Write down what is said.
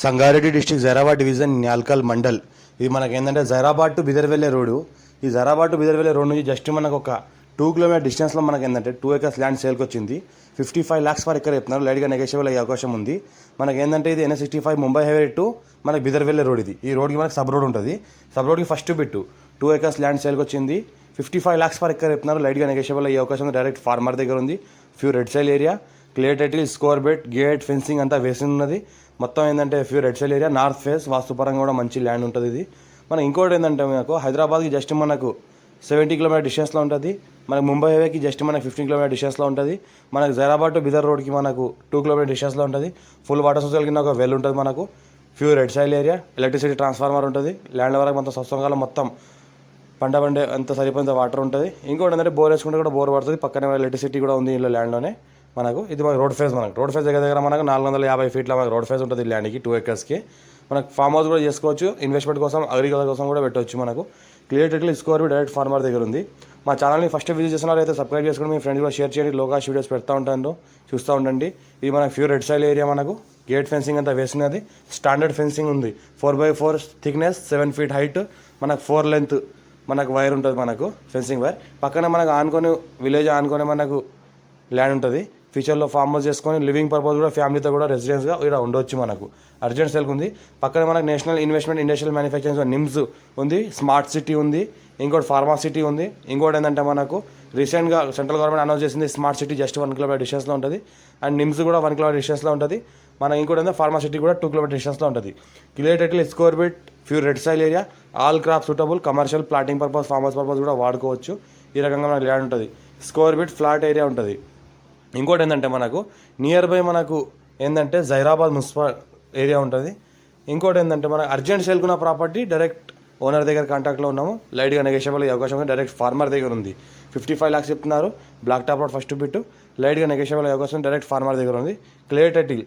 Sangareddy district Zaheerabad division Nyalkal mandal. ఇది మనకి ఏంటంటే జైరాబాద్ టు బిదర్వెల్లే రోడ్డు. ఈ జైరాబాద్ టు బిదర్వెల్లే రోడ్ నుంచి జస్ట్ మనకు ఒక టూ కిలోమీటర్ డిస్టెన్స్లో మనకి ఏంటంటే టూ ఎకర్స్ ల్యాండ్ సేల్కి వచ్చింది. Fifty five lakhs per acre చెప్తున్నారు. లైట్గా నెగోషియబుల్ అయ్యే అవకాశం ఉంది. మనకి ఏంటంటే ఇది NH sixty five Mumbai highway to మనకి బిదర్వెల్లే రోడ్ ఇది. ఈ రోడ్కి మనకి సబ్ రోడ్ ఉంటుంది. సబ్ రోడ్కి first bit. Two acres land సేల్కి వచ్చింది. Fifty five lakhs per acre చెప్తున్నారు. లైట్గా నెగోషియబుల్ అయ్యే అవకాశం ఉంది. డైరెక్ట్ ఫార్మర్ దగ్గర ఉంది. Pure red soil area. Clear title score bet gate fencing అంతా వేసి ఉన్నది. మొత్తం ఏంటంటే pure red soil area north face వాస్తుపరంగా కూడా మంచి ల్యాండ్ ఉంటుంది ఇది. మన ఇంకోటి ఏంటంటే మనకు హైదరాబాద్కి జస్ట్ మనకు సెవెంటీ కిలోమీటర్ డిస్టెన్స్లో ఉంటుంది. మనకు ముంబై హైవేకి జస్ట్ మనకి ఫిఫ్టీన్ కిలోమీటర్ డిస్టెన్స్లో ఉంటుంది. మనకు జైరాబాద్ టు బిదర్ రోడ్కి మనకు టూ కిలోమీటర్ డిస్టెన్స్లో ఉంటుంది. ఫుల్ వాటర్ సోర్స్ కలిగిన ఒక వెల్ ఉంటుంది మనకు. Pure red soil area electricity transformer ఉంటుంది. ల్యాండ్ వరకు మొత్తం సంవత్సరం మొత్తం పంట పండే అంత సరిపోయినంత వాటర్ ఉంటుంది. ఇంకోటి ఏంటంటే బోర్ వేసుకుంటే కూడా బోర్ పడుతుంది. పక్కనే ఎలక్ట్రిసిటీ కూడా ఉంది ఇంట్లో ల్యాండ్లోనే మనకు ఇది మనకు రోడ్ ఫేజ్ మనకు. రోడ్ ఫేజ్ దగ్గర దగ్గర మనకు నాలుగు వందల యాభై ఫీట్ల మనకు రోడ్ ఫేజ్ ఉంటుంది ల్యాండ్కి టూ ఎకర్స్కి మనకు ఫామ్ హౌస్ కూడా చేసుకోవచ్చు ఇన్వెస్ట్మెంట్ కోసం అగ్రికల్చర్ కోసం కూడా పెట్టవచ్చు మనకు. క్లియర్ టెక్లు స్కోర్ డైరెక్ట్ ఫార్మర్ దగ్గర ఉంది. మా ఛానల్ని ఫస్ట్ విజిట్ చేసిన అయితే సబ్స్క్రైబ్ చేసుకుని మీ ఫ్రెండ్స్ కూడా షేర్ చేయండి. లోకాష్ వీడియోస్ పెడతా ఉంటాను చూస్తూ ఉండండి. ఇది మనకు ప్యూర్ రెడ్ సైల్ ఏరియా మనకు. గేట్ ఫెన్సింగ్ అంతా వేసినది. స్టాండర్డ్ ఫెన్సింగ్ ఉంది. Four by four thickness seven feet height మనకు ఫోర్ లెంత్ మనకు వైర్ ఉంటుంది మనకు ఫెన్సింగ్ వైర్ పక్కన మనకు ఆనుకొని విలేజ్ ఆనుకొని మనకు ల్యాండ్ ఉంటుంది. ఫ్యూచర్లో ఫార్మ్ హౌస్ చేసుకొని లివింగ్ పర్పస్ కూడా ఫ్యామిలీతో కూడా రెసిడెన్స్గా ఇక్కడ ఉండొచ్చు మనకు. అర్జెంట్ సెల్క్ ఉంది. పక్కన మనకు national investment industrial manufacturing NIMZ ఉంది. స్మార్ట్ సిటీ ఉంది. ఇంకోటి ఫార్మా సిటీ ఉంది. ఇంకోటి ఏంటంటే మనకు రీసెంట్గా సెంట్రల్ గవర్నమెంట్ అనౌన్స్ చేసింది smart city just one kilometre డిస్టెన్స్లో ఉంటుంది. అండ్ నిమ్స్ కూడా వన్ కిలోమీటర్ డిస్టెన్స్లో ఉంటుంది. మన ఇంకోటి ఏంటంటే ఫార్మా సిటీ కూడా టూ కిలోమీటర్ డిస్టెన్స్లో ఉంటుంది. Clear title score bit pure red soil area all crop suitable commercial plotting purpose farmers purpose కూడా వాడుకోవచ్చు. ఈ రకంగా మనకు ల్యాండ్ ఉంటుంది. స్కోర్ బిట్ ఫ్లాట్ ఏరియా ఉంటుంది. ఇంకోటి ఏంటంటే మనకు నియర్ బై మనకు ఏంటంటే జైరాబాద్ మున్సిపల్ ఏరియా ఉంటుంది. ఇంకోటి ఏంటంటే మనకు అర్జెంట్ సేల్కున్న ప్రాపర్టీ డైరెక్ట్ ఓనర్ దగ్గర కాంటాక్ట్లో ఉన్నాము. లైట్గా నెగోషియబుల్ అయ్యే అవకాశం డైరెక్ట్ ఫార్మర్ దగ్గర ఉంది. ఫిఫ్టీ ఫైవ్ ల్యాక్స్ చెప్తున్నారు black top road first bit లైట్గా నెగోషియబుల్ అయ్యే అవకాశం డైరెక్ట్ ఫార్మర్ దగ్గర ఉంది. Clear title